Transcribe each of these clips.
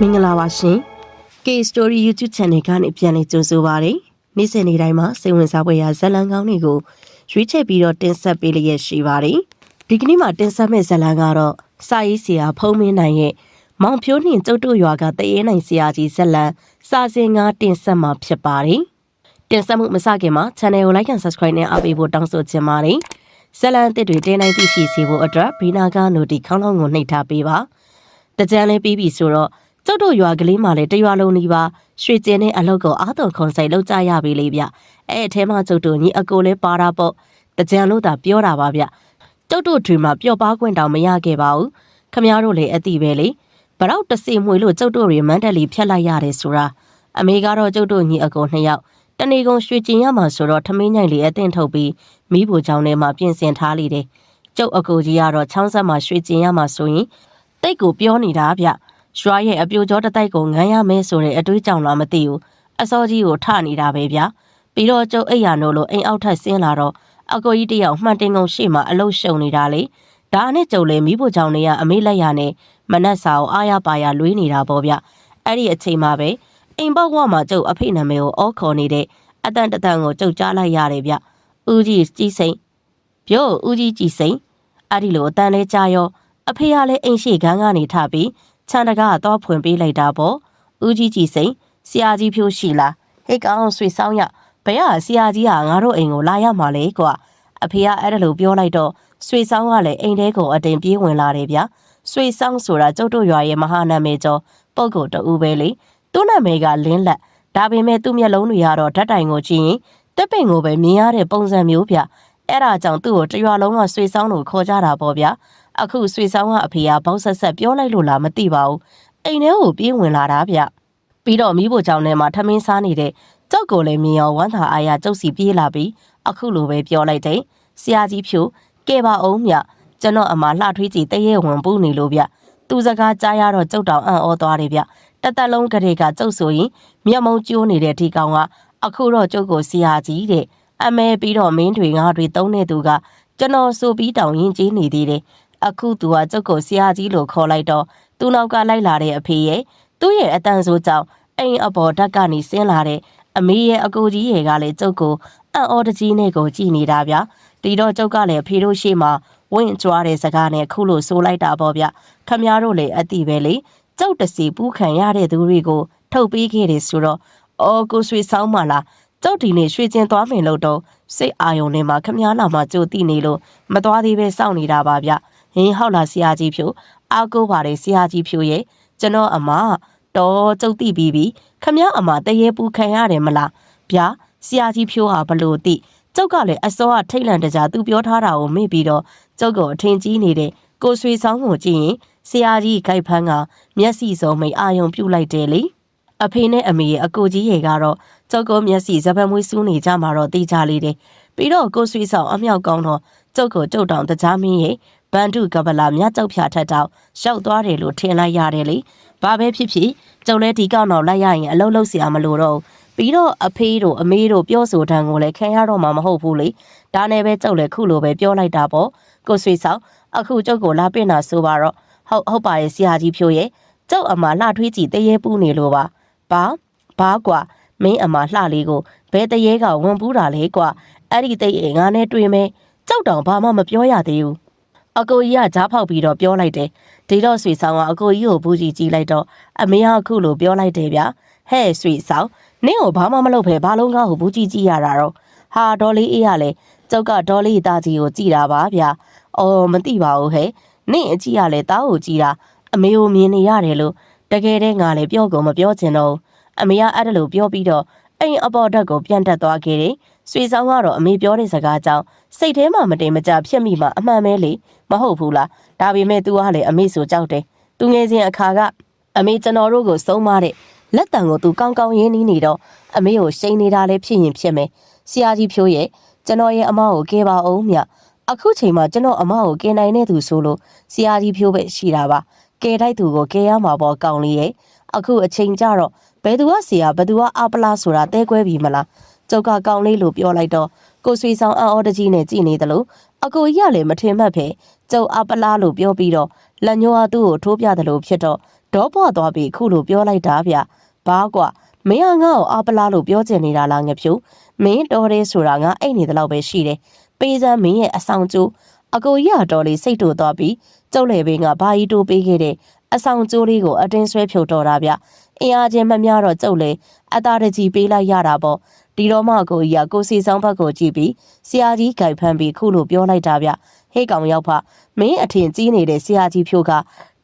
မင်္ဂလာပါရှင် K Story YouTube Channel ကနေပြန်လည်ကြိုဆိုပါရစေ။နေ့စဉ်နေ့တိုင်းမှာစိတ်ဝင်စားဖွယ်ရာဇာတ်လမ်းကောင်းတွေကိုရွေးချယ်ပြီးတော့တင်ဆက်ပေးလျက်ရှိပါတယ်။ဒီကနေ့မှာတင်ဆက်မယ့်ဇာတ်လမ်းကတော့စာရေးဆရာဖုံးမင်းနိုင်ရဲ့မောင်ဖြိုးနှင့်ကျုပ်တို့ရွာကတရေနိုင်ဆရာကြီးဇာတ်လမ်းစာစင်ငါတင်ဆက်မှာဖြစ်ပါတယ်။တင်ဆက်မှုမစခင်မှာ Channel ကို Like and Subscribe နဲ့အားပေးဖို့တောင်းဆိုချင်ပါတယ်။ဇာတ်လမ်းအသစ်တွေတင်နိုင်သိရှိစေဖို့အတွက်ဘီနာကနိုတီခေါင်းလုံးကိုနှိပ်ထားပေးပါ။တကြံလေးပြီးပြီဆိုတော့ ကျုပ်တို့ရွာကလေးမှလည်းတရွာလုံးဒီပါရွှေကျင်းနဲ့အလောက်ကိုအာတော်ခွန်ဆိုင်လောက်ကြရပြီလေဗျအဲ့အထဲမှာကျုပ်တို့ညီအကိုလေးပါတာပေါ့တကြံလို့သာပြောတာပါဗျကျုပ်တို့တွေမှာပျော့ပါခွင့်တောင်မရခဲ့ပါဘူးခမည်းတော်လည်းအတိပဲလေဘရောက်တစီမွေလို့ကျုပ်တို့တွေမန်းတက်လီဖြတ်လိုက်ရတယ်ဆိုတာအမေကတော့ကျုပ်တို့ညီအကိုနှစ်ယောက်တနေကုန်ရွှေကျင်ရမှာဆိုတော့ထမင်းညိုင်လေးအသင့်ထုတ်ပြီးမိဖို့ချောင်းထဲမှာပြင်ဆင်ထားလိတယ်ကျုပ်အကိုကြီးကတော့ချောင်းဆက်မှာရွှေကျင်ရမှာဆိုရင်တိတ်ကိုပြောနေတာဗျ ရွာရဲ့အပြိုကျော်တစ်တိုက်ကိုငန်းရမဲဆိုတဲ့အတွေးကြောင့်လားမသိဘူးအစောကြီးကိုထနေတာပဲဗျပြီးတော့ကျုပ်အိယာနို့လို့အိမ်အောက်ထပ်ဆင်းလာတော့အကိုကြီးတယောက်မှန်တင်ကုန်ရှေ့မှာအလုရှုံနေတာလေဒါနဲ့ကျုပ်လည်းမိဖို့ကြောင့်နေရအမေလက်ရနဲ့မနက်စာကိုအားရပါရလွေးနေတာပေါ့ဗျအဲ့ဒီအချိန်မှာပဲအိမ်ပေါက်ဝမှာကျုပ်အဖေနာမည်ကိုအော်ခေါ်နေတဲ့အတန်တတန်ကိုကျုပ်ကြားလိုက်ရတယ်ဗျဦးကြီးကြီးစိန်ပြောဦးကြီးကြီးစိန်အဲ့ဒီလိုအတန်လဲကြားရောအဖေကလည်းအိမ်ရှိခန်းကနေထပြီး ခြံတကားတော့ဖွင့်ပေးလိုက်တာပေါ့ဦးကြီးကြီးစိန်ဆရာကြီးဖြိုးရှိလားဟိတ်ကောင်ဆွေဆောင်ရဘယ်ကဆရာကြီးကငါတို့အိမ်ကိုလာရမှာလဲကွာအဖေကအဲ့ဒါလိုပြောလိုက်တော့ဆွေဆောင်ကလည်းအိမ်ထဲကိုအတင်ပြေးဝင်လာတယ်ဗျာဆွေဆောင်ဆိုတာကျုပ်တို့ရွာရဲ့မဟာနာမည်ကျော်ပုဂ္ဂိုလ်တူပဲလေသူ့နာမည်ကလင်းလက်ဒါပေမဲ့သူ့မျက်လုံးတွေကတော့ဓာတ်တိုင်ကိုကြည့်ရင်တက်ပင်ကိုပဲမြင်ရတဲ့ပုံစံမျိုးဗျအဲ့ဒါကြောင့်သူ့ကိုတရွာလုံးကဆွေဆောင်လို့ခေါ်ကြတာပေါ့ဗျာ အခုဆွေဆောင်ကအဖေကဘောက်ဆက်ဆက်ပြောလိုက်လို့လားမသိပါဘူးအိမ်ထဲကိုပြေးဝင်လာတာဗျပြီးတော့မိဖို့ကြောင့်ထဲမှာထမင်းစားနေတဲ့ကြောက်ကိုလည်းမြင်အောင်ဝမ်းသာအားရကျုပ်စီပြေးလာပြီးအခုလိုပဲပြောလိုက်တယ်ဆရာကြီးဖြိုကဲပါအောင်မြကျွန်တော်အမလှထွေးကြည့်တရေဝင်ပူးနေလို့ဗျသူစကားကြားရတော့ကျုပ်တောင်အံ့ဩသွားတယ်ဗျတသက်လုံးကလေးကကျုပ်ဆိုရင်မျက်မုံကျိုးနေတဲ့ဒီကောင်ကအခုတော့ကျုပ်ကိုဆရာကြီးတဲ့အမဲပြီးတော့မင်းတွေငါတွေတုံးနေသူကကျွန်တော်ဆိုပြီးတောင်ရင်ကြီးနေသေးတယ် အခုသူကကျုပ်ကိုဆရာကြီးလို့ခေါ်လိုက်တော့သူ့နောက်ကလိုက်လာတဲ့အဖေရဲ့သူ့ရဲ့အတန်ဆိုကြောင့်အိမ်အပေါ်ဓာတ်ကနေဆင်းလာတဲ့အမေရဲ့အကိုကြီးရဲ့ကလည်းကျုပ်ကိုအံ့ဩတကြီးနဲ့ကိုကြည်နေတာဗျဒီတော့ကျုပ်ကလည်းဖေတို့ရှိမှဝင့်ကြွားတဲ့စကားနဲ့ခုလိုဆိုလိုက်တာပေါ့ဗျခမည်းတော်လည်းအတိပဲလေကျုပ်တစီပူးခံရတဲ့သူတွေကိုထုတ်ပေးခဲ့တယ်ဆိုတော့အော်ကိုဆွေဆောင်မလားကျုပ်ဒီနေ့ရွှေကျင်သွားမယ်လို့တော့စိတ်အာယုံနဲ့မှခမည်းလာမှကြိုတိနေလို့မသွားသေးပဲစောင့်နေတာပါဗျ ဟင်းဟောက်လာဆရာကြီးဖြိုအားကိုးပါတယ်ဆရာကြီးဖြိုရဲ့ကျွန်တော်အမတော်ကျုပ်တိပြီးပြီခမည်းအမတရေပူခံရတယ်မလားဗျာဆရာကြီးဖြိုဟာဘလို့တိကျုပ်ကလည်းအစောကထိတ်လန့်တကြားသူပြောထားတာကိုမေ့ပြီးတော့ကျုပ်ကိုအထင်ကြီးနေတဲ့ကိုဆွေဆောင်ကိုကြည့်ရင်ဆရာကြီးခိုက်ဖန်းကမျက်စိစုံမိတ်အာယုံပြုတ်လိုက်တယ်လေအဖေနဲ့အမေရဲ့အကိုကြီးရဲ့ကတော့ကျုပ်ကိုမျက်စိဇပန်မွေးစူးနေကြမှာတော့တေးကြလေးတယ်ပြီးတော့ကိုဆွေဆောင်အမြောက်ကောင်းတော့ကျုပ်ကိုကျုပ်တောင်တကြားမင်းရဲ့ ဘန်တုကပလာမြကြောက်ဖြာထက်တောင်ရှောက်သွားတယ်လို့ထင်လိုက်ရတယ်လေ။ဘာပဲဖြစ်ဖြစ်ကျုပ်လည်းဒီကောင်တော့လိုက်ရရင်အလုပ်လုပ်စရာမလိုတော့ပြီးတော့အဖေးတို့အမေးတို့ပြောဆိုတန်းကိုလည်းခံရတော့မှာမဟုတ်ဘူးလေ။ဒါနဲ့ပဲကျုပ်လည်းခုလိုပဲပြောလိုက်တာပေါ့။ကိုဆွေဆောင်အခုကျုပ်ကိုလာပြင်တာဆိုပါတော့ဟုတ်ဟုတ်ပါရဲ့ဆရာကြီးဖြိုးရဲ့ကျုပ်အမလှထွေးကြည့်တရေပူးနေလို့ပါ။ဘာဘာကွာမင်းအမလှလေးကိုဘဲတရေကဝင်ပူးတာလေကွာအဲ့ဒီတိတ်အိမ်ငါနဲ့တွေ့မဲကြောက်တောင်ဘာမှမပြောရသေးဘူး အကိုကြီးကကြားဖောက်ပြီးတော့ပြောလိုက်တယ်ဒီတော့ဆွေဆောင်ကအကိုကြီးကိုဘူးကြီးကြည့်လိုက်တော့အမေကအခုလိုပြောလိုက်တယ်ဗျာဟဲ့ဆွေဆောင်နင့်ကိုဘာမှမလုပ်ဖဲဘာလုံးကားကိုဘူးကြီးကြည့်ရတာတော့ဟာဒေါ်လေးအေးရလဲကျောက်ကဒေါ်လေးသားကြီးကိုကြည့်တာပါဗျာအော်မသိပါဘူးဟဲ့နင့်အကြည့်ရလဲတားကိုကြည့်တာအမေကိုမြင်နေရတယ်လို့တကယ်တည်းငါလည်းပြောကုန်မပြောချင်တော့ဘူးအမေကအဲ့ဒါလို့ပြောပြီးတော့အိမ်အပေါ်ဓာတ်ကိုပြန်တက်သွားခဲ့တယ်။ဆွေဆောင်ကတော့အမေပြောတဲ့စကားကြောင့် စိတ်ထဲမှာမတင်မကြဖြစ်မိမှအမှန်ပဲလေမဟုတ်ဘူးလားဒါပေမဲ့ तू ကလည်းအမေဆိုကြောက်တယ်သူငယ်စဉ်အခါကအမေကျွန်တော်တို့ကိုစုံမတဲ့လက်တံကို तू ကောင်းကောင်းရင်းနှီးနေတော့အမေကိုရှိန်နေတာလည်းဖြစ်ရင်ဖြစ်မယ်ဆရာကြီးဖြိုးရဲ့ကျွန်တော်ရဲ့အမကိုကဲပါအောင်မြအခုချိန်မှာကျွန်တော်အမကိုကဲနိုင်တဲ့သူဆိုလို့ဆရာကြီးဖြိုးပဲရှိတာပါကဲတိုက်သူကိုကဲရမှာပေါ့ကောင်းလေးရဲ့အခုအချိန်ကြတော့ဘယ်သူကဆရာဘယ်သူကအပလာဆိုတာတဲကွဲပြီမလားကျောက်ကကောင်းလေးလို့ပြောလိုက်တော့ ကိုဆွေဆောင်အံ့ဩတကြီးနဲ့ကြည်နေတယ်လို့အကိုကြီးကလည်းမထင်မှတ်ဖဲကျုပ်အပလားလို့ပြောပြီးတော့လက်ညှိုးအားသူ့ကိုထိုးပြတယ်လို့ဖြစ်တော့ဒေါပွားသွားပြီးခုလိုပြောလိုက်တာဗျဘာကွာမင်းကငါ့ကိုအပလားလို့ပြောချင်နေတာလားငဖြူမင်းတော်တယ်ဆိုတာငါအိတ်နေတယ်လို့ပဲရှိတယ်ပေးစမ်းမင်းရဲ့အဆောင်ကျိုးအကိုကြီးကတော်လေးစိတ်တူသွားပြီးကျုပ်လေပင်ကဘာကြီးတိုးပေးခဲ့တဲ့အဆောင်ကျိုးလေးကိုအတင်းဆွဲဖြုတ်တော်တာဗျအင်အားချင်းမများတော့ကျုပ်လေအသားတကြီးပေးလိုက်ရတာပေါ့ ဒီတော့မှကိုကြီးကကိုစီဆောင်ဘက်ကိုကြည့်ပြီးဆရာကြီးကြိုက်ဖမ်းပြီးခုလိုပြောလိုက်တာဗျဟေးကောင်ရောက်ဖမင်းအထင်ကြီးနေတဲ့ဆရာကြီးဖြိုးက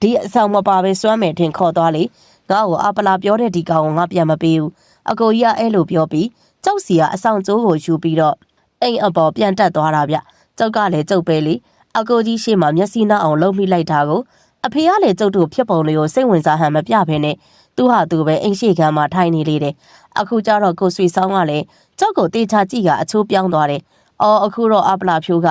ဒီအဆောင်မပါပဲစွမ်းမယ်ထင်ခေါ်သွားလေငါ့ကိုအပလာပြောတဲ့ဒီကောင်ကိုငါပြန်မပေးဘူးအကိုကြီးကအဲ့လိုပြောပြီးကျုပ်စီကအဆောင်ကျိုးကိုယူပြီးတော့အိမ်အပေါ်ပြန်တက်သွားတာဗျကျုပ်ကလည်းကျုပ်ပဲလေအကိုကြီးရှေ့မှာမျက်စိနှောက်အောင်လှုပ်မိလိုက်တာကိုအဖေကလည်းကျုပ်တို့ဖြစ်ပုံလေးကိုစိတ်ဝင်စားဟန်မပြဖ ೇನೆ သူဟာသူပဲအိမ်ရှိခန်းမှာထိုင်နေလေတယ် အခုကျတော့ကိုဆွေဆောင်ကလည်းကျုပ်ကိုတေချာကြည့်ကအချိုးပြောင်းသွားတယ်အော်အခုတော့အပလာဖြိုးက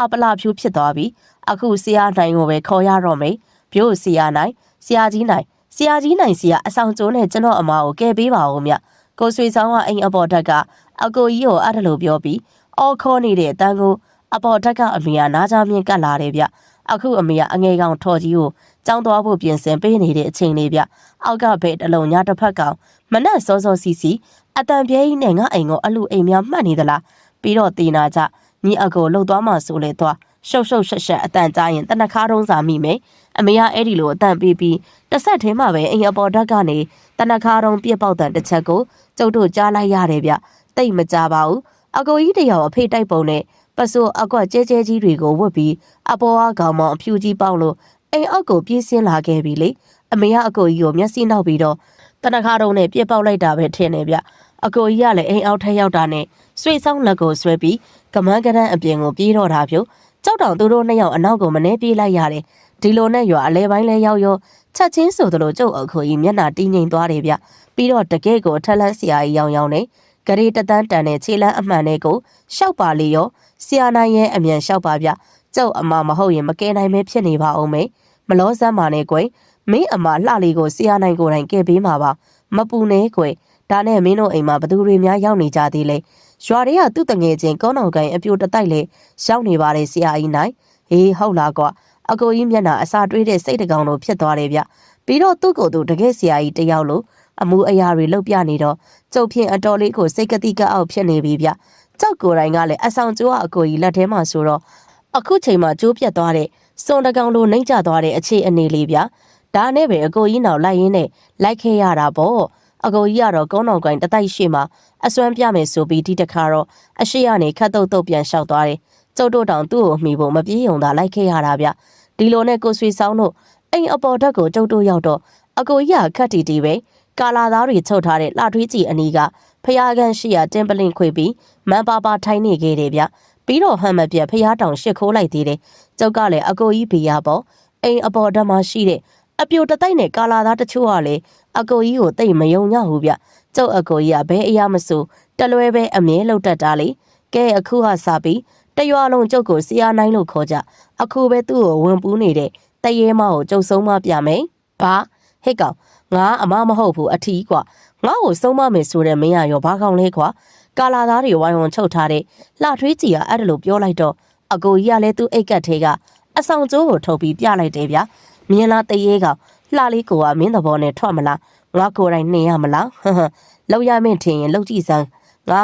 အပလာဖြိုးဖြစ်သွားပြီအခုဆရာနိုင်ကိုပဲခေါ်ရတော့မယ်ပြို့ဆရာနိုင်ဆရာကြီးနိုင်ဆရာကြီးနိုင်စီကအဆောင်ကျိုးနဲ့ကျွန်တော်အမကိုကယ်ပေးပါဦးမြကိုဆွေဆောင်ကအိမ်အပေါ်တက်ကအကိုကြီးကိုအဲ့ဒါလိုပြောပြီးအော်ခေါ်နေတဲ့အတန်းကိုအပေါ်တက်ကအမေကနားချမြင့်ကတ်လာတယ်ဗျအခုအမေကအငယ်ကောင်ထော်ကြီးကို ကြောင်းသွားဖို့ပြင်ဆင်ပေးနေတဲ့အချိန်လေးဗျအောက်ကဘဲတလုံးညတစ်ဖက်ကောင်မနက်စောစောစီစီအတန်ပြဲကြီးနဲ့ငါအိမ်ကိုအလူအိမ်များမှတ်နေသလားပြီးတော့တေနာကြညီအကိုလှုပ်သွားမှဆိုလေသွားရှုပ်ရှုပ်ရှက်ရှက်အတန်ကြားရင်တနခါတုံးစာမိမယ်အမေကအဲ့ဒီလိုအတန်ပေးပြီးတစ်ဆက်ထဲမှာပဲအိမ်အပေါ်ဓာတ်ကနေတနခါတုံးပြက်ပေါက်တဲ့တစ်ချက်ကိုကျုပ်တို့ကြားလိုက်ရတယ်ဗျတိတ်မကြပါဘူးအကိုကြီးတယောက်အဖေတိုက်ပုံနဲ့ပစိုးအကွက်ကျဲကျဲကြီးတွေကိုဝတ်ပြီးအပေါ်ကကောင်မောင်အဖြူကြီးပေါက်လို့ အိမ်အောက်ကိုပြေးဆင်းလာခဲ့ပြီလေအမေကအကိုကြီးကိုမျက်စိနောက်ပြီးတော့တနခါတုံးနဲ့ပြက်ပေါက်လိုက်တာပဲထင်နေဗျအကိုကြီးကလည်းအိမ်အောက်ထက်ရောက်တာနဲ့ဆွေဆောင်လက်ကိုဆွဲပြီးကမန်းကရန်အပြင်ကိုပြေးတော့တာဖြို့ကြောက်တောင်သူတို့နှစ်ယောက်အနောက်ကိုမနှဲပြေးလိုက်ရတယ်ဒီလိုနဲ့ရွာအလဲပိုင်းလဲရောက်ရောချက်ချင်းဆိုသလိုကျုပ်အခုကြီးမျက်နှာတင်းငိမ်သွားတယ်ဗျပြီးတော့တကယ့်ကိုထက်လန်းဆရာကြီးရောင်ရောင်နဲ့ဂရေတသန်းတန်တဲ့ခြေလန်းအမှန်နဲ့ကိုရှောက်ပါလေရောဆရာနိုင်ရဲ့အမြန်ရှောက်ပါဗျကျုပ်အမမဟုတ်ရင်မကဲနိုင်မဲဖြစ်နေပါအောင်မေ မလောစမ်းပါနဲ့ကွယ်မင်းအမလှလေးကိုဆရာနိုင်ကိုယ်တိုင်ကဲပေးမှာပါမပူနဲ့ကွယ်ဒါနဲ့မင်းတို့အိမ်မှာဘသူတွေများရောက်နေကြသေးလဲရွာတွေကသူ့တငယ်ချင်းကောင်းအောင်ကိုင်အပြိုတတိုက်လေရောက်နေပါတယ်ဆရာကြီးနိုင်ဟေးဟုတ်လားကွာအကိုကြီးမျက်နှာအစာတွေးတဲ့စိတ်တကောင်လိုဖြစ်သွားတယ်ဗျပြီးတော့သူ့ကိုယ်သူတကယ်ဆရာကြီးတယောက်လိုအမှုအရာတွေလှုပ်ပြနေတော့ကျုပ်ဖြင့်အတော်လေးကိုစိတ်ကတိကအောက်ဖြစ်နေပြီဗျကြောက်ကိုယ်တိုင်ကလည်းအဆောင်ကျိုးကအကိုကြီးလက်ထဲမှာဆိုတော့အခုချိန်မှာကျိုးပြတ်သွားတဲ့ စွန်တကောင်လိုနှိမ့်ကျသွားတဲ့အခြေအနေလေးဗျဒါနဲ့ပဲအကိုကြီးနောက်လိုက်ရင်းနဲ့လိုက်ခဲ့ရတာပေါ့အကိုကြီးကတော့ကုန်းတော်ကိုင်တတိုက်ရှိမှာအစွမ်းပြမယ်ဆိုပြီးဒီတခါတော့အရှိကနေခတ်တုတ်တုတ်ပြန်လျှောက်သွားတယ်ကျုပ်တို့တောင်သူ့ကိုမှီဖို့မပြေးုံသာလိုက်ခဲ့ရတာဗျဒီလိုနဲ့ကိုဆွေဆောင်တို့အိမ်အပေါ်ဓာတ်ကိုကျုပ်တို့ရောက်တော့အကိုကြီးကခတ်တီတီပဲကာလာသားတွေချုပ်ထားတဲ့လှထွေးကြီးအနီးကဖျားကန်ရှိရာတင်ပလင်ခွေပြီးမန်ပါပါထိုင်းနေခဲ့တယ်ဗျပြီးတော့ဟမ်မပြက်ဖျားတောင်ရှစ်ခိုးလိုက်သေးတယ် ကျုပ်ကလည်းအကိုကြီးဘေးရပေါ့အိမ်အပေါ်ဓာတ်မှာရှိတဲ့အပြိုတတိုက်နဲ့ကာလာသားတချို့ကလည်းအကိုကြီးကိုတိတ်မယုံညဘူးဗျကျုပ်အကိုကြီးကဘဲအရာမဆိုတလွဲပဲအမြဲလောက်တတ်တာလေကဲအခုဟာစပြီးတရွာလုံးကျုပ်ကိုစီယာနိုင်လို့ခေါ်ကြအခုပဲသူ့ကိုဝင်ပူးနေတဲ့တရေမကိုကျုပ်ဆုံးမပြမယ်ဘာဟစ်ကောင်ငါအမမဟုတ်ဘူးအထီးကွာငါ့ကိုဆုံးမမယ်ဆိုတဲ့မင်းရရောဘာကောင်လဲကွာကာလာသားတွေဝိုင်းဝန်းချုပ်ထားတဲ့လှထွေးကြီးကအဲ့ဒါလိုပြောလိုက်တော့ အကိုကြီးကလည်းသူ့အိတ်ကတ်ထဲကအဆောင်ကျိုးကိုထုတ်ပြီးပြလိုက်တယ်ဗျာမြင်လားတရေကောင်လှလေးကိုကမင်းသဘောနဲ့ထွက်မလားငါကိုယ်တိုင်နှင်ရမလားဟဟလောက်ရမင်းထင်ရင်လောက်ကြည့်စမ်းငါ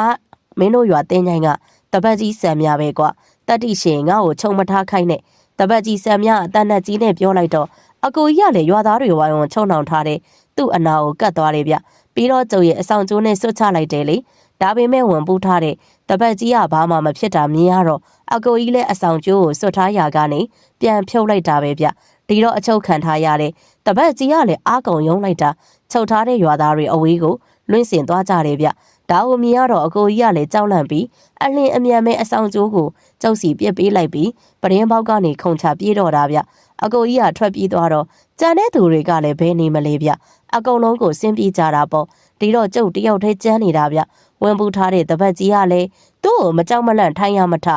မင်းတို့ရွာတင်းချိုင်းကတပတ်ကြီးဆံမြပဲကွာတတိရှင်ငါ့ကိုခြုံမထားခိုင်းနဲ့တပတ်ကြီးဆံမြအတန်နဲ့ကြီးနဲ့ပြောလိုက်တော့အကိုကြီးကလည်းရွာသားတွေဝိုင်းဝန်းချုံနှောင်ထားတဲ့သူ့အနာကိုကတ်သွားတယ်ဗျပြီးတော့ကျုပ်ရဲ့အဆောင်ကျိုးနဲ့ဆွတ်ချလိုက်တယ်လေ ဒါပေမဲ့ဝင်ပူးထားတဲ့တပတ်ကြီးကဘာမှမဖြစ်တာမြင်ရတော့အကိုကြီးလည်းအဆောင်ကျိုးကိုဆွတ်ထားရာကနေပြန်ဖြုတ်လိုက်တာပဲဗျဒီတော့အချုပ်ခံထားရတဲ့တပတ်ကြီးကလည်းအားကုန်ယုံလိုက်တာချုပ်ထားတဲ့ရွာသားတွေအဝေးကိုလွင့်စင်သွားကြတယ်ဗျဒါကိုမြင်ရတော့အကိုကြီးကလည်းကြောက်လန့်ပြီးအလင်းအမြန်မဲ့အဆောင်ကျိုးကိုကြောက်စီပြစ်ပေးလိုက်ပြီးပရင်းပေါက်ကနေခုံချပြေးတော့တာဗျအကိုကြီးကထွက်ပြေးသွားတော့ကြံတဲ့သူတွေကလည်းဘယ်နေမလဲဗျအကုန်လုံးကိုဆင်းပြေးကြတာပေါ့ဒီတော့ကျုပ်တယောက်တည်းကျန်းနေတာဗျ ဝင်ပူထားတဲ့တပတ်ကြီးကလည်းသူ့ကိုမကြောက်မလန့်ထိုင်းရမထ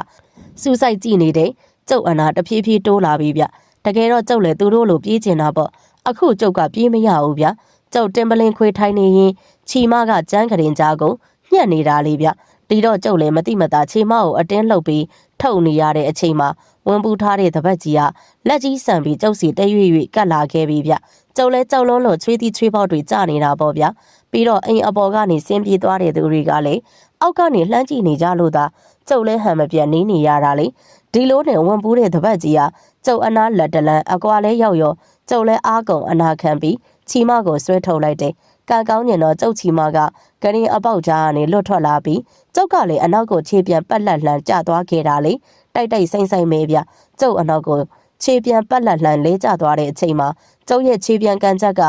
စူးစိုက်ကြည့်နေတဲ့ကျုပ်အနာတဖြည်းဖြည်းတိုးလာပြီဗျတကယ်တော့ကျုပ်လည်းသူတို့လိုပြေးကျင်တာပေါ့အခုကျုပ်ကပြေးမရဘူးဗျကျုပ်တင်ပလင်ခွေထိုင်းနေရင်ချီမကကြမ်းကရင်ကြားကိုညှက်နေတာလေးဗျဒီတော့ကျုပ်လည်းမတိမတာချီမကိုအတင်းလှုပ်ပြီးထုတ်နေရတဲ့အချိန်မှာဝင်ပူထားတဲ့တပတ်ကြီးကလက်ကြီးဆန်ပြီးကျုပ်စီတဲရွေ့ရွေ့ကတ်လာခဲ့ပြီဗျကျုပ်လဲကြောက်လုံးလို့ချွေးသီးချွေးပေါက်တွေကျနေတာပေါ့ဗျာ ပြီးတော့အိမ်အပေါ်ကနေဆင်းပြေးသွားတဲ့သူတွေကလည်းအောက်ကနေလှမ်းကြည့်နေကြလို့သာကျုပ်လဲဟန်မပြတ်နေနေရတာလေဒီလိုနဲ့ဝန်ပူးတဲ့တပတ်ကြီးဟာကျုပ်အနာလက်တလန်အကွာလဲရောက်ရောကျုပ်လဲအားကုန်အနာခံပြီးချီမကိုဆွဲထုတ်လိုက်တယ်ကံကောင်းညင်တော့ကျုပ်ချီမကဂရင်အပေါက်ကြားကနေလွတ်ထွက်လာပြီးကျုပ်ကလည်းအနောက်ကိုခြေပြန်ပတ်လက်လှန်ကျသွားခဲ့တာလေတိုက်တိုက်ဆိုင်ဆိုင်မဲဗျကျုပ်အနောက်ကိုခြေပြန်ပတ်လက်လှန်လဲကျသွားတဲ့အချိန်မှာကျုပ်ရဲ့ခြေပြန်ကန်ချက်က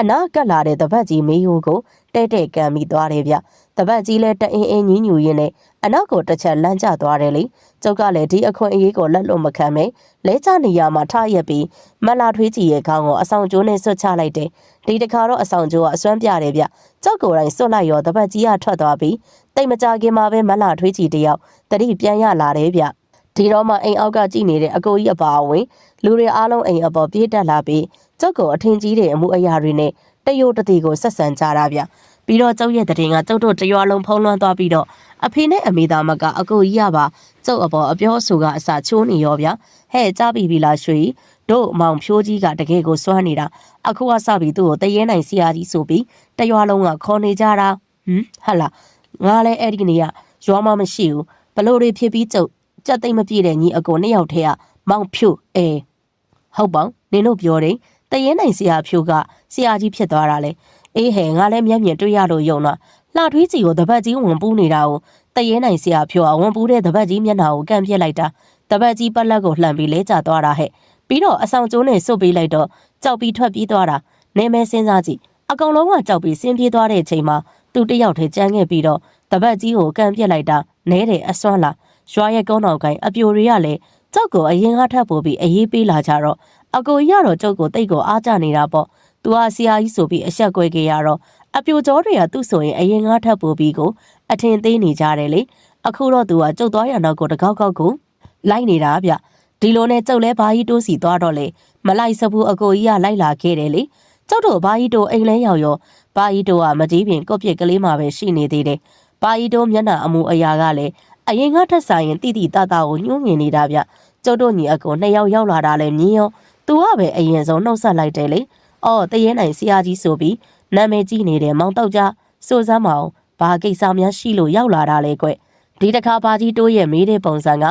အနာကပ်လာတဲ့တပတ်ကြီးမေးယိုးကိုတဲ့တဲ့ကန်မိသွားတယ်ဗျတပတ်ကြီးလည်းတအင်းအင်းညင်းညူရင်းနဲ့အနောက်ကိုတစ်ချက်လမ်းကျသွားတယ်လေကျုပ်ကလည်းဒီအခွင့်အရေးကိုလက်လွတ်မခံမဲလဲကျနေရမှာထရက်ပြီးမလာထွေးကြီးရဲ့ခေါင်းကိုအဆောင်ကျိုးနဲ့ဆွတ်ချလိုက်တယ်ဒီတခါတော့အဆောင်ကျိုးကအစွမ်းပြတယ်ဗျကြောက်ကိုယ်တိုင်ဆွတ်လိုက်ရောတပတ်ကြီးကထွက်သွားပြီးတိတ်မကြခင်မှာပဲမလာထွေးကြီးတယောက်တတိပြန်ရလာတယ်ဗျဒီတော့မှအိမ်အောက်ကကြည့်နေတဲ့အကိုကြီးအပါအဝင်လူတွေအားလုံးအိမ်အပေါ်ပြေးတက်လာပြီး ကြောက်ကိုအထင်ကြီးတဲ့အမှုအရာတွေနဲ့တယိုတတိကိုဆက်ဆံကြတာဗျပြီးတော့ကျုပ်ရဲ့တရင်ကကျုပ်တို့တရွာလုံးဖုံးလွှမ်းသွားပြီးတော့အဖေနဲ့အမေသားမကအကိုကြီးရပါကျုပ်အပေါ်အပြောအဆိုကအစာချိုးနေရောဗျဟဲ့ကြားပြီပြီလားရွှေတို့မောင်ဖြိုးကြီးကတကယ်ကိုစွမ်းနေတာအခုကစပြီးသူ့ကိုတရေနိုင်ဆရာကြီးဆိုပြီးတရွာလုံးကခေါ်နေကြတာဟမ်ဟဟလာငါလည်းအဲ့ဒီနေ့ကရွာမမရှိဘူးဘလို့တွေဖြစ်ပြီးကျုပ်ကြက်သိမ့်မပြည့်တဲ့ညီအကိုနှစ်ယောက်ထဲကမောင်ဖြိုးအဲဟုတ်ပါနင်တို့ပြောတယ် တရေနိုင်ဆရာဖြိုးကဆရာကြီးဖြစ်သွားတာလေအေးဟဲ့ငါလည်းမျက်မြင်တွေ့ရလို့ယုံတော့လှထွေးကြီးကိုတပတ်ကြီးဝင်ပူးနေတာကိုတရေနိုင်ဆရာဖြိုးကဝင်ပူးတဲ့တပတ်ကြီးမျက်နှာကိုကန့်ပြစ်လိုက်တာတပတ်ကြီးပတ်လက်ကိုလှမ်းပြီးလဲကျသွားတာဟဲ့ပြီးတော့အဆောင်ကျိုးနဲ့စွတ်ပေးလိုက်တော့ကြောက်ပြီးထွက်ပြေးသွားတာနေမဲစဉ်းစားကြည့်အကောင်လုံးကကြောက်ပြီးဆင်းပြေးသွားတဲ့အချိန်မှာသူတယောက်တည်းကြမ်းခဲ့ပြီးတော့တပတ်ကြီးကိုကန့်ပြစ်လိုက်တာနဲတယ်အစွမ်းလာရွာရဲ့ကုန်းတော်ကိုင်းအပြိုတွေကလည်းကြောက်ကိုအရင်ကထပ်ပို့ပြီးအေးပေးလာကြတော့ အကိုကြီးကတော့ကြောက်ကိုတိတ်ကိုအားကြနေတာပေါ့သူကဆရာကြီးဆိုပြီးအဆက်ကွဲခဲ့ရတော့အပြိုကျော်တွေကသူ့ဆိုရင်အရင်ကထပ်ပို့ပြီးကိုအထင်သေးနေကြတယ်လေအခုတော့သူကကျုပ်သွားရနောက်ကိုတကောက်ကောက်ကိုလိုက်နေတာဗျဒီလိုနဲ့ကျုပ်လဲဘာကြီးတိုးစီသွားတော့လေမလိုက်စဘူးအကိုကြီးကလိုက်လာခဲ့တယ်လေကျုပ်တို့ဘာကြီးတိုးအိမ်လဲရောက်ရောဘာကြီးတိုးကမကြီးပြင်ကုတ်ပြစ်ကလေးမှာပဲရှိနေသေးတယ်ဘာကြီးတိုးမျက်နှာအမူအရာကလည်းအရင်ကထက်ဆိုင်ရင်တိတိတတကိုညှိုးငင်နေတာဗျကျုပ်တို့ညီအကိုနှစ်ယောက်ရောက်လာတာလဲမြင်ရော သူကပဲအရင်ဆုံးနှုတ်ဆက်လိုက်တယ်လေအော်တရေနိုင်ဆရာကြီးဆိုပြီးနာမည်ကြီးနေတဲ့မောင်တောက်ကြစိုးစမ်းမအောင်ဘာကိစ္စများရှိလို့ရောက်လာတာလဲကွဒီတခါဘာကြီးတိုးရဲ့မေးတဲ့ပုံစံက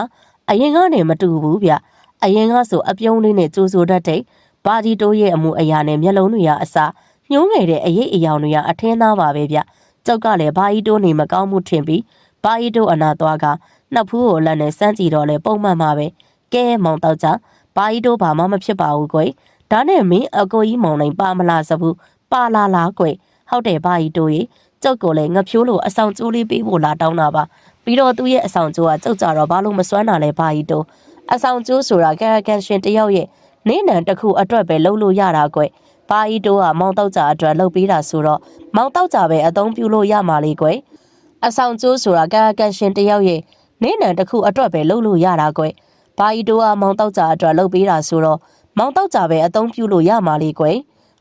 အရင်ကနေမတူဘူးဗျအရင်ကဆိုအပြုံးလေးနဲ့ကြိုးစိုးတတ်တဲ့ဘာကြီးတိုးရဲ့အမှုအရာနဲ့မျက်လုံးတွေကအစားညှိုးငယ်တဲ့အရေးအယောင်တွေကအထင်းသားပါပဲဗျကျောက်ကလည်းဘာကြီးတိုးနေမကောင်းမှုထင်ပြီးဘာကြီးတိုးအနာသွားကနှက်ဖူးကိုလက်နဲ့စမ်းကြည့်တော့လေပုံမှန်ပါပဲကဲမောင်တောက်ကြ ဘာကြီးတိုးဘာမှမဖြစ်ပါဘူးကွဒါနဲ့မင်းအကိုကြီးမောင်နိုင်ပါမလားစဘူးပါလာလားကွဟုတ်တယ်ဘာကြီးတိုးရေကျုပ်ကိုလည်းငဖြိုးလို့အဆောင်ကျိုးလေးပေးဖို့လာတောင်းတာပါပြီးတော့သူ့ရဲ့အဆောင်ကျိုးကကျုပ်ကြတော့ဘာလို့မစွမ်းတာလဲဘာကြီးတိုးအဆောင်ကျိုးဆိုတာကဲကန်ရှင်တယောက်ရဲ့နေနံတစ်ခုအတွက်ပဲလုပ်လို့ရတာကွဘာကြီးတိုးကမောင်တောက်ကြအတွက်လုပ်ပေးတာဆိုတော့မောင်တောက်ကြပဲအသုံးပြုလို့ရမှာလေကွအဆောင်ကျိုးဆိုတာကဲကန်ရှင်တယောက်ရဲ့နေနံတစ်ခုအတွက်ပဲလုပ်လို့ရတာကွ ဘာကြီးတိုးကမောင်တောက်ကြအတွက်လုပ်ပေးတာဆိုတော့မောင်တောက်ကြပဲအသုံးပြုလို့ရမှာလေကွ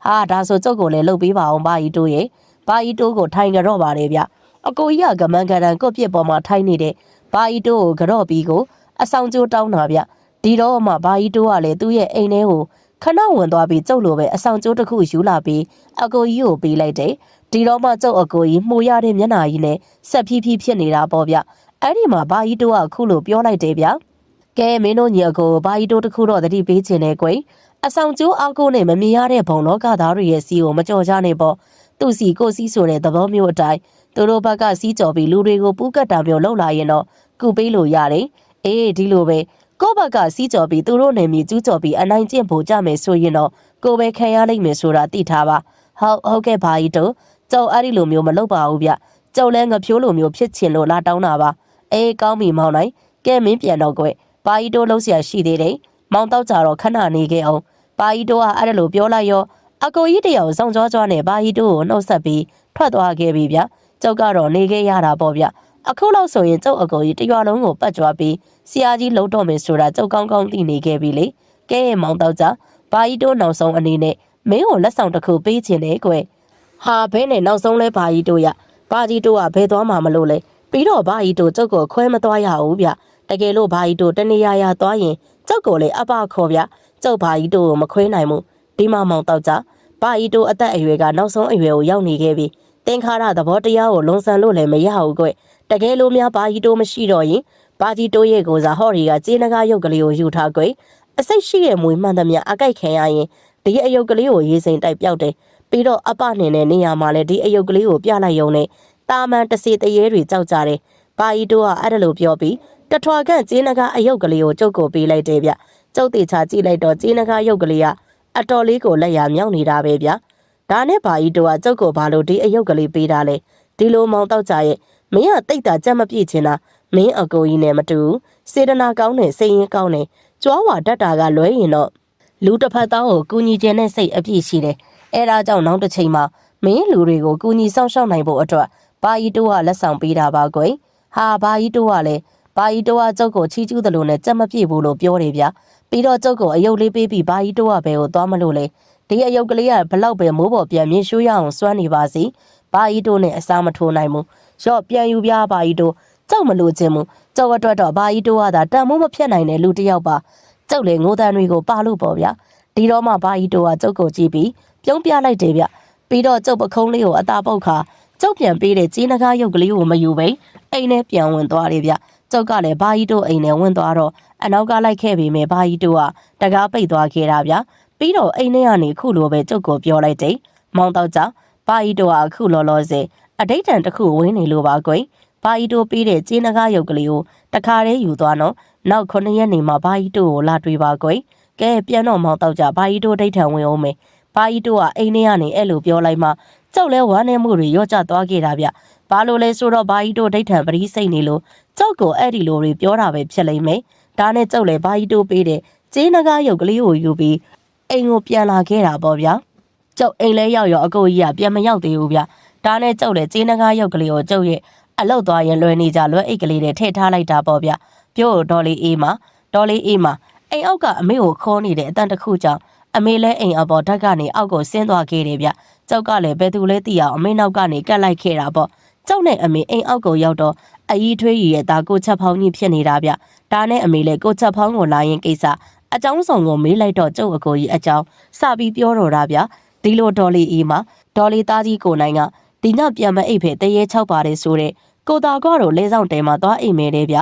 ဟာဒါဆိုကျုပ်ကိုလည်းလုပ်ပေးပါအောင်ဘာကြီးတိုးရဲ့ဘာကြီးတိုးကိုထိုင်ကြတော့ပါလေဗျအကိုကြီးကကမန်ကန်တန်ကုတ်ပြစ်ပေါ်မှာထိုင်နေတဲ့ဘာကြီးတိုးကိုကြော့ပြီးကိုအဆောင်ကျိုးတောင်းတာဗျဒီတော့မှဘာကြီးတိုးကလည်းသူ့ရဲ့အိမ်ထဲကိုခဏဝင်သွားပြီးကျုပ်လိုပဲအဆောင်ကျိုးတစ်ခုယူလာပြီးအကိုကြီးကိုပေးလိုက်တယ်ဒီတော့မှကျုပ်အကိုကြီးမှုရတဲ့မျက်နှာကြီးနဲ့ဆက်ဖြည်းဖြည်းဖြစ်နေတာပေါ့ဗျအဲ့ဒီမှာဘာကြီးတိုးကခုလိုပြောလိုက်တယ်ဗျ ကဲမင်းတို့ညီအကိုဘာကြီးတိုးတစ်ခုတော့တတိပေးခြင်းနဲ့ကွယ်အဆောင်ကျိုးအောက်ကိုနဲ့မမြင်ရတဲ့ဘုံလောကသားတွေရဲ့စီကိုမကြော်ကြနဲ့ပေါ့သူ့စီကိုစီဆိုတဲ့သဘောမျိုးအတိုင်းသူတို့ဘက်ကစီးကြော်ပြီးလူတွေကိုပူးကတ်တာမျိုးလှုပ်လာရင်တော့ကုပေးလို့ရတယ်အေးဒီလိုပဲကိုယ့်ဘက်ကစီးကြော်ပြီးသူတို့နေမြေကျူးကြော်ပြီးအနိုင်ကျင့်ဖို့ကြမယ်ဆိုရင်တော့ကိုပဲခံရလိမ့်မယ်ဆိုတာသိထားပါဟုတ်ဟုတ်ကဲ့ဘာကြီးတို့ကျုပ်အဲ့ဒီလိုမျိုးမလုပ်ပါဘူးဗျကျုပ်လည်းငဖြိုးလိုမျိုးဖြစ်ချင်လို့လာတောင်းတာပါအေးကောင်းပြီမောင်နိုင်ကဲမင်းပြန်တော့ကွ ဘာကြီးတို့လုံးเสียရှိသေးတယ်မောင်တော့ကြတော့ခဏနေခဲ့အောင်ဘာကြီးတို့ကအဲ့ဒါလိုပြောလိုက်ရောအကိုကြီးတယောက်စောင့်ကြောကြွားနဲ့ဘာကြီးတို့ကိုနှုတ်ဆက်ပြီးထွက်သွားခဲ့ပြီဗျကျုပ်ကတော့နေခဲ့ရတာပေါ့ဗျအခုလောက်ဆိုရင်ကျုပ်အကိုကြီးတရွာလုံးကိုပတ်ကြွားပြီးဆရာကြီးလုံးတော့မယ်ဆိုတာကျုပ်ကောင်းကောင်းသိနေခဲ့ပြီလေကဲရဲ့မောင်တော့ကြဘာကြီးတို့နောက်ဆုံးအနေနဲ့မင်းကိုလက်ဆောင်တစ်ခုပေးခြင်းလေကွယ်ဟာဘဲနဲ့နောက်ဆုံးလဲဘာကြီးတို့ရဘာကြီးတို့ကဘဲသွားမှာမလို့လဲပြီးတော့ဘာကြီးတို့ကျုပ်ကိုခွဲမသွားရဘူးဗျ တကယ်လို့ဘာကြီးတို့တနေရရသွားရင်ကျုပ်ကိုလေအပခေါ်ဗျကျုပ်ဘာကြီးတို့ကိုမခွဲနိုင်ဘူးဒီမှာမောင်တော့ကြဘပါအီတိုအသက်အရွယ်ကနောက်ဆုံးအရွယ်ကိုရောက်နေခဲ့ပြီသင်္ခါရသဘောတရားကိုလွန်ဆန်လို့လည်းမရဘူးကွတကယ်လို့များပါအီတိုမရှိတော့ရင်ပါဂျီတိုရဲ့ကိုစားဟော်ရီကကျေးနဂါရုပ်ကလေးကိုယူထားကွအစိတ်ရှိရဲ့မွေမှန်သမျှအကြိုက်ခံရရင်ဒီအယုတ်ကလေးကိုရေးစိမ်တိုက်ပြောက်တယ်ပြီးတော့အပနှင်တဲ့နေရာမှာလည်းဒီအယုတ်ကလေးကိုပြလိုက်ရုံနဲ့တာမန်တစီတရေတွေကြောက်ကြတယ်ပါအီတိုကအဲ့ဒါလိုပြောပြီး တထွာခန့်ကျေးနဂါအယုတ်ကလေးကိုကျုပ်ကိုပေးလိုက်တယ်ဗျကျုပ်တေချာကြည့်လိုက်တော့ကျေးနဂါရုပ်ကလေးကအတော်လေးကိုလက်ရမြောက်နေတာပဲဗျဒါနဲ့ပါအီတိုကကျုပ်ကိုဘာလို့ဒီအယုတ်ကလေးပေးတာလဲဒီလိုမောင်တော့ကြရဲ့မင်းကတိတ်တာကြက်မပြည့်ချင်တာမင်းအကိုကြီးနဲ့မတူဘူးစေတနာကောင်းတယ်စိတ်ရင်းကောင်းတယ်ကြွားဝါတတ်တာကလွဲရင်တော့လူတစ်ဖက်သားကိုကူညီခြင်းနဲ့စိတ်အပြည့်ရှိတယ်အဲဒါကြောင့်နောက်တစ်ချိန်မှာမင်းလူတွေကိုကူညီဆောင်ရှောက်နိုင်ဖို့အတွက်ဘာကြီးတိုးကလက်ဆောင်ပေးတာပါကွယ်ဟာဘာကြီးတိုးကလည်း ဘာကြီးတိုးကကျုပ်ကိုချီးကျူးတယ်လို့နဲ့ကြက်မပြည့်ဘူးလို့ပြောတယ်ဗျပြီးတော့ကျုပ်ကိုအယုတ်လေးပေးပြီးဘာကြီးတိုးကဘယ်ကိုသွားမလို့လဲဒီအယုတ်ကလေးကဘလောက်ပဲမိုးပေါ်ပြန်မြင်ရှိုးရအောင်စွမ်းနေပါစီဘာကြီးတိုးနဲ့အစားမထိုးနိုင်ဘူးရော့ပြန်ယူပြဘာကြီးတိုးကြောက်မလို့ခြင်းမူကြောက်အတွက်တော့ဘာကြီးတိုးကသာတန်မိုးမဖြတ်နိုင်တဲ့လူတစ်ယောက်ပါကျုပ်လေငိုတန်တွေကိုပါလို့ပေါ့ဗျာဒီတော့မှဘာကြီးတိုးကကျုပ်ကိုကြည့်ပြီးပြုံးပြလိုက်တယ်ဗျပြီးတော့ကျုပ်ပခုံးလေးကိုအသာပုတ်ခါကျုပ်ပြန်ပေးတဲ့ကြီးနဂါရုပ်ကလေးကိုမယူဘဲအိမ်နဲ့ပြန်ဝင်သွားတယ်ဗျ ကျုပ်ကလည်းဘာကြီးတိုးအိမ်နဲ့ဝင်သွားတော့အနောက်ကလိုက်ခဲ့ပြီးမြဲဘာကြီးတိုးကတကားပိတ်သွားခဲ့တာဗျပြီးတော့အိမ်ထဲကနေခုလိုပဲကျုပ်ကိုပြောလိုက်တယ်မောင်တော့ကြဘာကြီးတိုးကအခုလောလောဆယ်အတိတ်တန်တစ်ခုဝင်းနေလို့ပါကွယ်ဘာကြီးတိုးပေးတဲ့ကျင်းနဂါရုပ်ကလေးကိုတခါတည်းယူသွားတော့နောက်9ရက်နေမှဘာကြီးတိုးကိုလာတွေ့ပါကွယ်ကဲပြန်တော့မောင်တော့ကြဘာကြီးတိုးဒိတ်ထံဝင်အောင်မယ်ဘာကြီးတိုးကအိမ်ထဲကနေအဲ့လိုပြောလိုက်မှကျုပ်လဲဝမ်းနေမှုတွေရော့ကျသွားခဲ့တာဗျ ဘာလို့လဲဆိုတော့ဘာကြီးတိုးဒိတ်ထံပရိစိတ်နေလို့ကျုပ်ကိုအဲ့ဒီလိုတွေပြောတာပဲဖြစ်လိမ့်မယ်ဒါနဲ့ကျုပ်လဲဘာကြီးတိုးပေးတဲ့ကျင်းနဂါရုပ်ကလေးကိုယူပြီးအိမ်ကိုပြန်လာခဲ့တာပေါ့ဗျာကျုပ်အိမ်လဲရောက်ရောအကိုကြီးကပြန်မရောက်သေးဘူးဗျဒါနဲ့ကျုပ်လဲကျင်းနဂါရုပ်ကလေးကိုကျုပ်ရဲ့အလောက်သွားရင်လွယ်နေကြလွယ်အိတ်ကလေးတွေထည့်ထားလိုက်တာပေါ့ဗျပြို့ဒေါ်လေးအေးမှာဒေါ်လေးအေးမှာအိမ်အောက်ကအမေကိုခေါ်နေတဲ့အတန်တစ်ခုကြောင့်အမေလဲအိမ်အပေါ်ဓာတ်ကနေအောက်ကိုဆင်းသွားခဲ့တယ်ဗျကျောက်ကလည်းဘယ်သူလဲသိအောင်အမေနောက်ကနေကတ်လိုက်ခဲ့တာပေါ့ ကျောက်နဲ့အမေအိမ်အောက်ကိုရောက်တော့အကြီးထွေးကြီးရဲ့သားကိုချက်ဖောင်းကြီးဖြစ်နေတာဗျဒါနဲ့အမေလည်းကိုချက်ဖောင်းကိုလာရင်ကိစ္စအကြောင်းဆောင်ကိုမေးလိုက်တော့ကျုပ်အကိုကြီးအကြောင်းစပြီးပြောတော့တာဗျဒီလိုဒေါ်လေးအေးမှာဒေါ်လေးသားကြီးကိုနိုင်ကဒီညပြန်မအိပ်ဖဲတရေချောက်ပါတယ်ဆိုတဲ့ကိုတာကတော့လဲဆောင်တဲမှာသွားအိမ်မဲတယ်ဗျ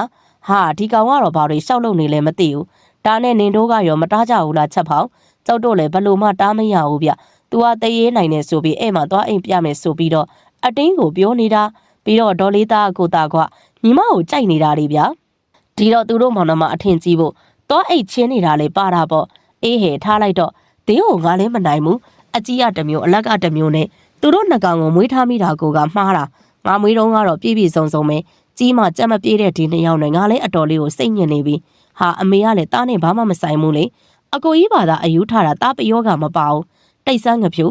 ဟာဒီကောင်ကတော့ဘာတွေရှောက်လုံနေလဲမသိဘူးဒါနဲ့နင်တို့ကရောမတားကြဘူးလားချက်ဖောင်းကျောက်တို့လည်းဘလို့မှတားမရဘူးဗျ။ तू ကတရေနိုင်နေဆိုပြီးအဲ့မှာသွားအိမ်ပြမယ်ဆိုပြီးတော့ အတင်းကိုပြောနေတာပြီးတော့ဒေါ်လေးသားအကိုသားကညီမကိုကြိုက်နေတာလေဗျာ။ဒီတော့သူတို့မောင်နှမအထင်ကြီးဖို့သွားအိတ်ချင်းနေတာလေပါတာပေါ့။အေးဟဲထားလိုက်တော့ဒင်းကိုငါလည်းမနိုင်ဘူး။အကြီးကတစ်မျိုးအလက်ကတစ်မျိုးနဲ့သူတို့နှကောင်ကိုမွေးထားမိတာကိုကမှားတာ။ငါမွေးတော့ကတော့ပြည့်ပြည့်စုံစုံပဲ။ကြီးမှကြက်မပြေးတဲ့ဒီနှစ်ယောက်နဲ့ငါလည်းအတော်လေးကိုစိတ်ညစ်နေပြီ။ဟာအမေကလည်းတားနေဘာမှမဆိုင်ဘူးလေ။အကိုကြီးဘာသာအယူထားတာတာပယောကမပါဘူးတိတ်ဆန်းငဖြူ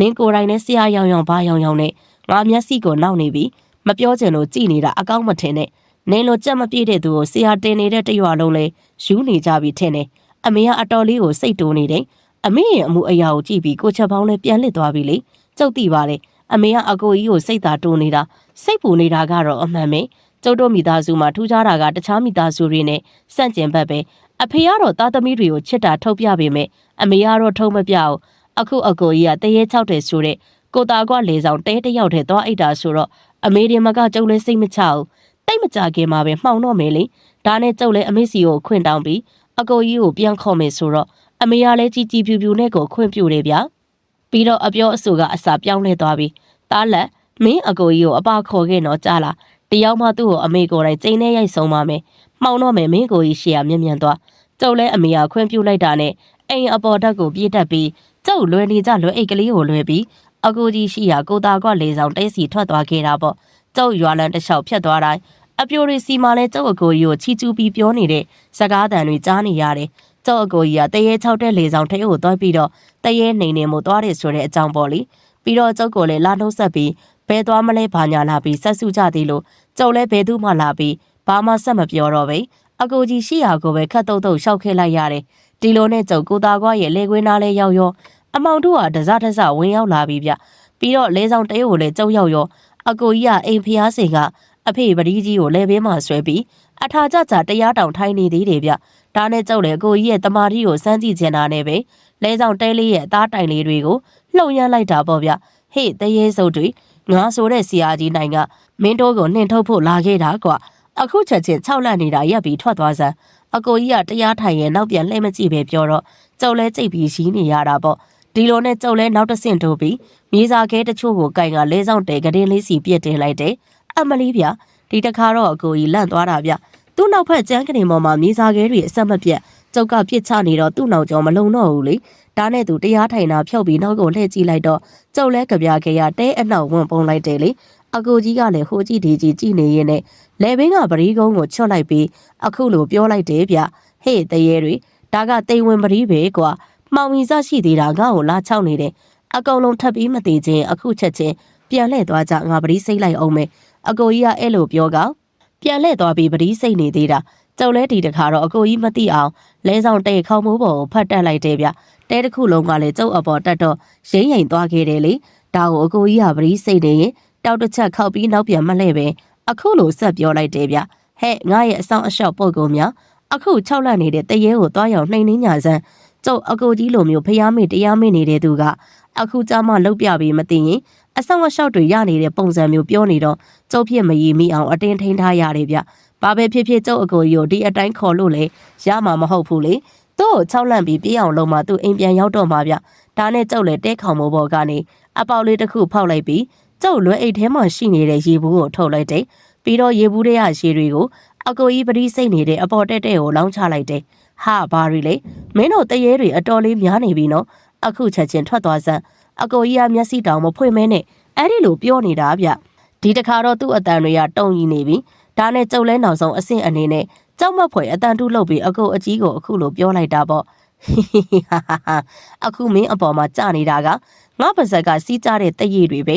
နင်းကိုယ်တိုင်နဲ့ဆရာရောင်ရောင်ဘာရောင်ရောင်နဲ့ ငါမျက်စိကိုနောက်နေပြီမပြောချင်လို့ကြည်နေတာအကောင်းမထင်နဲ့နင်းလိုကြက်မပြည့်တဲ့သူကိုဆရာတင်နေတဲ့တရွာလုံးလဲယူနေကြပြီထင်တယ်အမေကအတော်လေးကိုစိတ်တိုးနေတယ်အမေရဲ့အမှုအရာကိုကြည့်ပြီးကိုချက်ပေါင်းလဲပြန်လစ်သွားပြီလေကျုပ်သိပါလေအမေကအကိုကြီးကိုစိတ်သာတိုးနေတာစိတ်ပူနေတာကတော့အမှန်ပဲကျုပ်တို့မိသားစုမှာထူးခြားတာကတခြားမိသားစုတွေနဲ့စန့်ကျင်ဘက်ပဲအဖေကတော့သားသမီးတွေကိုချစ်တာထုတ်ပြပေမဲ့အမေကတော့ထုံးမပြအောင်အခုအကိုကြီးကတရေချောက်တယ်ဆိုတဲ့ ကိုသားကလေဆောင်တဲတယောက်တည်းသွားအိတ်တာဆိုတော့အမေဒီမကကျုပ်လည်းစိတ်မချဘူးတိတ်မကြခင်မှာပဲမှောင်တော့မယ်လေဒါနဲ့ကျုပ်လည်းအမေစီကိုခွင့်တောင်းပြီးအကိုကြီးကိုပြန်ခေါ်မယ်ဆိုတော့အမေကလည်းကြီးကြီးပြူပြူနဲ့ကိုခွင့်ပြုတယ်ဗျာပြီးတော့အပြောအဆိုကအစာပြောင်းလဲသွားပြီးတားလက်မင်းအကိုကြီးကိုအပခေါ်ခဲ့တော့ကြားလာတယောက်မှသူ့ကိုအမေကိုယ်တိုင်ကျိန်းနဲ့ရိုက်ဆုံးပါမယ်မှောင်တော့မယ်မင်းကိုကြီးရှေ့ရမြင်မြန်သွားကျုပ်လဲအမေကခွင့်ပြုလိုက်တာနဲ့အိမ်အပေါ်ဓာတ်ကိုပြေးတက်ပြီးကျုပ်လွယ်နေကြလွယ်အိတ်ကလေးကိုလွယ်ပြီး အကူကြီးရှိရာကိုသားကလေဆောင်တဲစီထွက်သွားခဲ့တာပေါ့ကျုပ်ရွာလန်တစ်လျှောက်ဖြတ်သွားတိုင်းအပြိုရီစီမှာလဲကျုပ်အကိုကြီးကိုချီကျူးပြီးပြောနေတဲ့စကားသံတွေကြားနေရတယ်ကျုပ်အကိုကြီးကတရေချောက်တဲ့လေဆောင်ထဲကိုသွားပြီးတော့တရေနေနေမှုသွားတယ်ဆိုတဲ့အကြောင်းပေါ့လေပြီးတော့ကျုပ်ကိုလည်းလာနှုတ်ဆက်ပြီးဘဲသွားမလဲဘာညာလာပြီးဆက်စုကြသေးလို့ကျုပ်လည်းဘဲသူမှလာပြီးဘာမှဆက်မပြောတော့ပဲအကိုကြီးရှိရာကိုပဲခတ်တုတ်တုတ်ရှောက်ခဲ့လိုက်ရတယ်ဒီလိုနဲ့ကျုပ်ကိုသားကွာရဲ့လေခွေးနားလဲရောက်ရော အမောင်တို့ကတစတစဝင်ရောက်လာပြီဗျပြီးတော့လဲဆောင်တရုပ်ကိုလည်းကျုပ်ရောက်ရောအကိုကြီးကအိမ်ဖျားစင်ကအဖေပတိကြီးကိုလဲဘေးမှာဆွဲပြီးအထာကြကြတရားတောင်ထိုင်းနေသေးတယ်ဗျဒါနဲ့ကျုပ်လည်းအကိုကြီးရဲ့တမာတိကိုစမ်းကြည့်ချင်တာနဲ့ပဲလဲဆောင်တဲလေးရဲ့အသားတိုင်လေးတွေကိုလှုပ်ရမ်းလိုက်တာပေါ့ဗျဟေ့တရေစုပ်တွေငါဆိုတဲ့ဆရာကြီးနိုင်ကမင်းတို့ကိုနှင်ထုတ်ဖို့လာခဲ့တာကွာအခုချက်ချင်း၆လက်နေတာရပ်ပြီးထွက်သွားစမ်းအကိုကြီးကတရားထိုင်ရင်နောက်ပြန်လှည့်မကြည့်ပဲပြောတော့ကျုပ်လဲကြိတ်ပြီးရီးနေရတာပေါ့ ဒီလိုနဲ့ကျုပ်လဲနောက်တစ်ဆင့်ထိုးပြီးမြေစာခဲတချို့ကိုကင်ကလဲဆောင်တဲကတင်းလေးစီပြစ်တင်လိုက်တယ်အမလီဗျဒီတခါတော့အကိုကြီးလန့်သွားတာဗျသူ့နောက်ဖက်ကျန်းကနေပေါ်မှာမြေစာခဲတွေအဆက်မပြတ်ကျုပ်ကပြစ်ချနေတော့သူ့နောက်ကျော်မလုံတော့ဘူးလေဒါနဲ့သူတရားထိုင်တာဖြုတ်ပြီးနောက်ကိုလှည့်ကြည့်လိုက်တော့ကျုပ်လဲကြပြခဲရတဲအနောက်ဝင်ပုံလိုက်တယ်လေအကိုကြီးကလည်းဟိုကြည့်ဒီကြည့်ကြည့်နေရင်နဲ့လေဘင်းကပရီးကုန်းကိုချွတ်လိုက်ပြီးအခုလိုပြောလိုက်တယ်ဗျဟေ့တရေတွေဒါကတိမ်ဝင်ပရီးပဲကွာ မှောင်မီစရှိသေးတာငါ့ကိုလာချောက်နေတယ်အကောင်လုံးထပ်ပြီးမသေးခြင်းအခုချက်ချင်းပြန်လှည့်သွားကြငါပရီးစိတ်လိုက်အောင်မယ်အကိုကြီးကအဲ့လိုပြောကပြန်လှည့်သွားပြီးပရီးစိတ်နေသေးတာကျုပ်လဲဒီတခါတော့အကိုကြီးမသိအောင်လဲဆောင်တဲခေါမိုးပေါ်ကိုဖတ်တက်လိုက်တယ်ဗျတဲတစ်ခုလုံးကလည်းကျုပ်အပေါ်တက်တော့ရင်းရင်သွားခဲ့တယ်လေဒါကိုအကိုကြီးကပရီးစိတ်နေရင်တောက်တစ်ချက်ခောက်ပြီးနောက်ပြန်မလှည့်ပဲအခုလိုဆက်ပြောလိုက်တယ်ဗျဟဲ့ငါရဲ့အဆောင်အလျှောက်ပုံကုံများအခု၆လနေတဲ့တရေကိုသွားရောက်နှိမ်နှင်းညာစမ်း ကျုပ်အကိုကြီးလိုမျိုးဖျားမေ့တရားမေ့နေတဲ့သူကအခုကြမှလောက်ပြပြီးမသိရင်အဆောင်အလျှောက်တွေရနေတဲ့ပုံစံမျိုးပြောနေတော့ကျုပ်ဖြစ်မရည်မိအောင်အတင်းထိန်ထားရတယ်ဗျဘာပဲဖြစ်ဖြစ်ကျုပ်အကိုကြီးကိုဒီအတိုင်းခေါ်လို့လေရမှာမဟုတ်ဘူးလေသူ့ကို၆လန့်ပြီးပြေးအောင်လုံးမှသူအိမ်ပြန်ရောက်တော့မှာဗျဒါနဲ့ကျုပ်လည်းတဲခေါင်မိုးပေါ်ကနေအပေါက်လေးတစ်ခုဖောက်လိုက်ပြီးကျုပ်လွယ်အိတ်ထဲမှာရှိနေတဲ့ရေဘူးကိုထုတ်လိုက်တယ်ပြီးတော့ရေဘူးတွေကရေတွေကိုအကိုကြီးပရိစိတ်နေတဲ့အပေါ်တက်တဲ့ကိုလောင်းချလိုက်တယ် ဟာဘာရီလေမင်းတို့တရေတွေအတော်လေးများနေပြီနော်အခုချက်ချင်းထွက်သွားစမ်းအကိုကြီးကမျက်စိတောင်မဖွင့်မဲနဲ့အဲ့ဒီလိုပြောနေတာဗျဒီတခါတော့သူ့အတန်တွေကတုံကြီးနေပြီဒါနဲ့ကျုပ်လဲနောက်ဆုံးအဆင့်အနေနဲ့ကြောက်မက်ဖွယ်အတန်တုလုပ်ပြီးအကိုအကြီးကိုအခုလိုပြောလိုက်တာပေါ့ဟာဟာဟာအခုမင်းအပေါ်မှာကြာနေတာကငါပါဇက်ကစီးကြတဲ့တရေတွေပဲ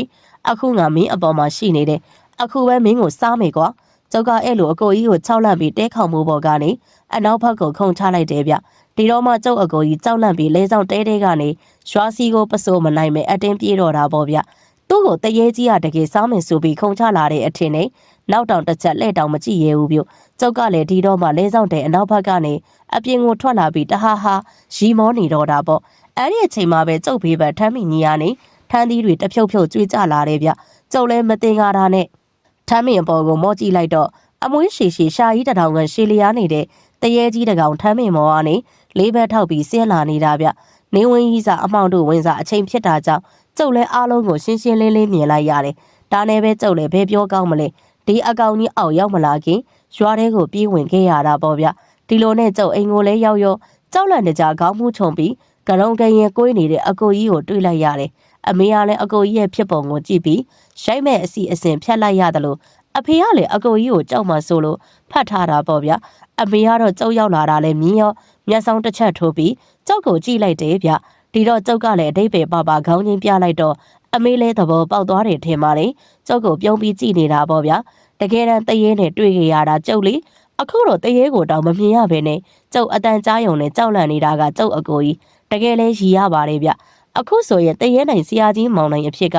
အခုငါမင်းအပေါ်မှာရှိနေတယ်အခုပဲမင်းကိုစားမယ်ကွာကျုပ်ကအဲ့လိုအကိုကြီးကိုခြောက်လန့်ပြီးတဲခေါင်မှုပေါ်ကနေ အနောက်ဘက်ကိုခုန်ချလိုက်တယ်ဗျဒီတော့မှကျုပ်အကိုကြီးကြောက်လန့်ပြီးလဲဆောင်တဲတဲကနေရွာစီကိုပစိုးမနိုင်မဲ့အတင်းပြေးတော့တာပေါ့ဗျသူ့ကိုတရေကြီးကတကယ်စားမယ်ဆိုပြီးခုန်ချလာတဲ့အထင်နဲ့နောက်တောင်တစ်ချက်လှဲ့တောင်မကြည့်ရဘူးဗျကျုပ်ကလည်းဒီတော့မှလဲဆောင်တဲ့အနောက်ဘက်ကနေအပြင်ကိုထွက်လာပြီးတဟာဟာရီမောနေတော့တာပေါ့အဲ့ဒီအချိန်မှာပဲကျုပ်ဘေးဘက်ထမ်းမိညီရနေထန်းသီးတွေတဖြုတ်ဖြုတ်ကျွေးကြလာတယ်ဗျကျုပ်လည်းမတင်ကားတာနဲ့ထမ်းမင်အပေါ်ကိုမော့ကြည့်လိုက်တော့အမွှေးရှည်ရှည်ရှာကြီးတထောင်ကရှည်လျားနေတဲ့ တရေကြီးတကောင်ထမ်းမင်မော်ကနေလေးဘက်ထောက်ပြီးဆင်းလာနေတာဗျနေဝင်းကြီးစာအမောင်တို့ဝင်စာအချိန်ဖြစ်တာကြောင့်ကျုပ်လည်းအားလုံးကိုရှင်းရှင်းလင်းလင်းမြင်လိုက်ရတယ်ဒါနဲ့ပဲကျုပ်လည်းဘယ်ပြောကောင်းမလဲဒီအကောင်ကြီးအောက်ရောက်မလာခင်ရွာထဲကိုပြေးဝင်ခဲ့ရတာပေါ့ဗျဒီလိုနဲ့ကျုပ်အိမ်ကိုလည်းရောက်ရောကြောက်လန့်နေကြခေါင်းမှုခြုံပြီးကရုံကရင်ကိုင်းနေတဲ့အကိုကြီးကိုတွေးလိုက်ရတယ်အမေကလည်းအကိုကြီးရဲ့ဖြစ်ပုံကိုကြည့်ပြီးရိုက်မဲ့အစီအစဉ်ဖြတ်လိုက်ရတယ်လို့ အဖေကလည်းအကိုကြီးကိုကြောက်မှဆိုလို့ဖတ်ထားတာပေါ့ဗျာအမေကတော့ကြောက်ရောက်လာတာလည်းမြင်ရောမျက်စောင်းတစ်ချက်ထိုးပြီးကြောက်ကိုကြည့်လိုက်တယ်ဗျဒီတော့ကြောက်ကလည်းအတိတ်ပဲပပခေါင်းချင်းပြလိုက်တော့အမေလည်းသဘောပေါက်သွားတယ်ထင်ပါလေကြောက်ကိုပြုံးပြီးကြည့်နေတာပေါ့ဗျာတကယ်တမ်းတရေနဲ့တွေ့ကြရတာကြောက်လေအခုတော့တရေကိုတောင်မမြင်ရဘဲနဲ့ကြောက်အတန်ကြားယုံနဲ့ကြောက်လန့်နေတာကကြောက်အကိုကြီးတကယ်လဲရည်ရပါတယ်ဗျအခုဆိုရင်တရေနိုင်ဆရာကြီးမောင်နိုင်အဖြစ်က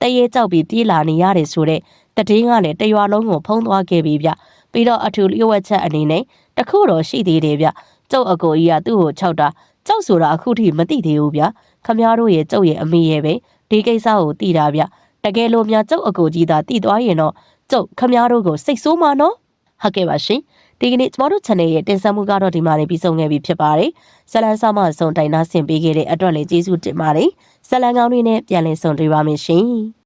တရေကြောက်ပြီးပြေးလာနေရတယ်ဆိုတဲ့တည်င်းကလည်းတရွာလုံးကိုဖုံးသွားခဲ့ပြီဗျပြီးတော့အထူလျှို့ဝှက်ချက်အနေနဲ့တခုတော့ရှိသေးတယ်ဗျကျုပ်အကိုကြီးကသူ့ကိုခြောက်တာကြောက်ဆိုတာအခုထိမသိသေးဘူးဗျခမားတို့ရဲ့ကျုပ်ရဲ့အမေရဲ့ပဲဒီကိစ္စကိုသိတာဗျတကယ်လို့များကျုပ်အကိုကြီးသာသိသွားရင်တော့ကျုပ်ခမားတို့ကိုစိတ်ဆိုးမှာနော်ဟုတ်ကဲ့ပါရှင် ဒီကနေ့ကျမတို့ channel ရဲ့တင်ဆက်မှုကတော့ဒီမှာနေပြီးဆုံးခဲ့ပြီဖြစ်ပါတယ်ဇလန်ဆောင်မဆုံးတိုင်နာဆင်ပေးခဲ့တဲ့အတွက်လည်းကျေးဇူးတင်ပါတယ်ဇလန်ကောင်းတွေနဲ့ပြန်လည်ဆုံတွေ့ပါမယ်ရှင်